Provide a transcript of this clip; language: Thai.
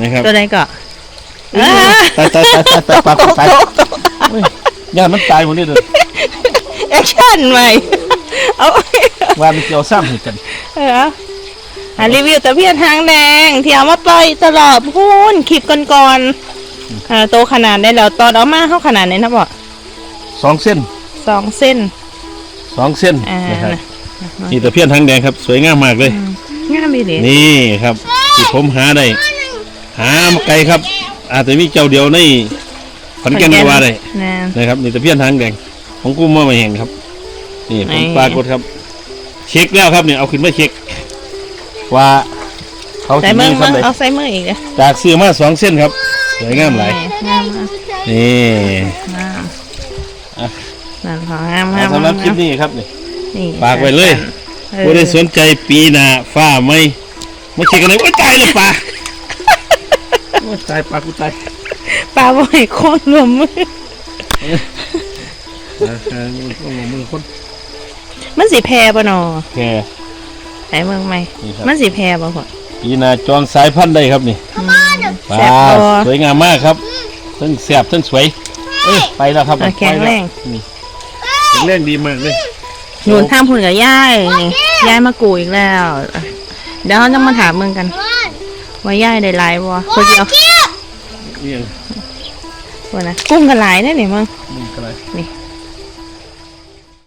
นะครับตัวใดก็ตายตายตายตายตายปลาตายเฮ้ยย่านมันตายหมดเลยเด้อแอคชั่นใหม่เอาว่ามันเกี่ยวซ้ำให้กันเอออะรีวิวตะเพียนหางแดงที่เอามาปล่อยตลอดพูนคลิปก่อนๆอ่าโตขนาดได้แล้วตอนเอามาเข้าขนาดไหนนะบอกสองเส้นสองเส้นสองเส้นอ่านะครับนะนี่ตะเพียนทางแดงครับ สวยงามมากเลยงามดีเด็นี่ครับที่ผมหาได้ หามาไกลครับ อาจจะมีเจ้าเดียวในขอนแก่นว่าได้นะนะครับนี่ตะเพียนทางแดงของกุ้มมาแห่งครับ นี่ผมนี่ปรากฏครับ เช็คแล้วครับเนี่ยเอาขึ้นมาเช็ค ว่าเขาใส่ถึงมือยังมือทำได้เอาใส่มืออีกเลยจากซื้อมาสองเส้นครับสวยงามหลายงามมากนี่ งามอะ นั่นของงามงาอ่ามสำหรับคลิปนี้ครับนี่ นี่ฝากไว้เลย เออผู้ใดสนใจปีหน้าฟ้าไหมมาเช็คกันเลยว่าตายเลยปลาโอ้ ยตายปลากูตายปลาบ่อยโคนรวมมืออ่าอ่ามือคนมือคนมันสีแพรป่ะนอแค่ ไหนเมืองไหมนี่ครับ มันสีแพรป่ะพ่อ ปีหน้าจองสายพันธุ์ได้ครับนี่ปแซ่ลาบบ่สวยงามมากครับทั้งแซ่บทั้งสวยเอ้ยไปแล้วครับอะแข็งแรงนี่แข็งแรงดีมากเลยหนุนท่ามพุ่นกับย่ายนี่ย่ายมากูอีกแล้ว เดี๋ยวเราจะมาถามเมืองกัน ว่าย่ายได้หลายบ่คนเดียวนี่ยังว่านะกุ้งกันหลายแน่นี่มึงนี่อะไรนี่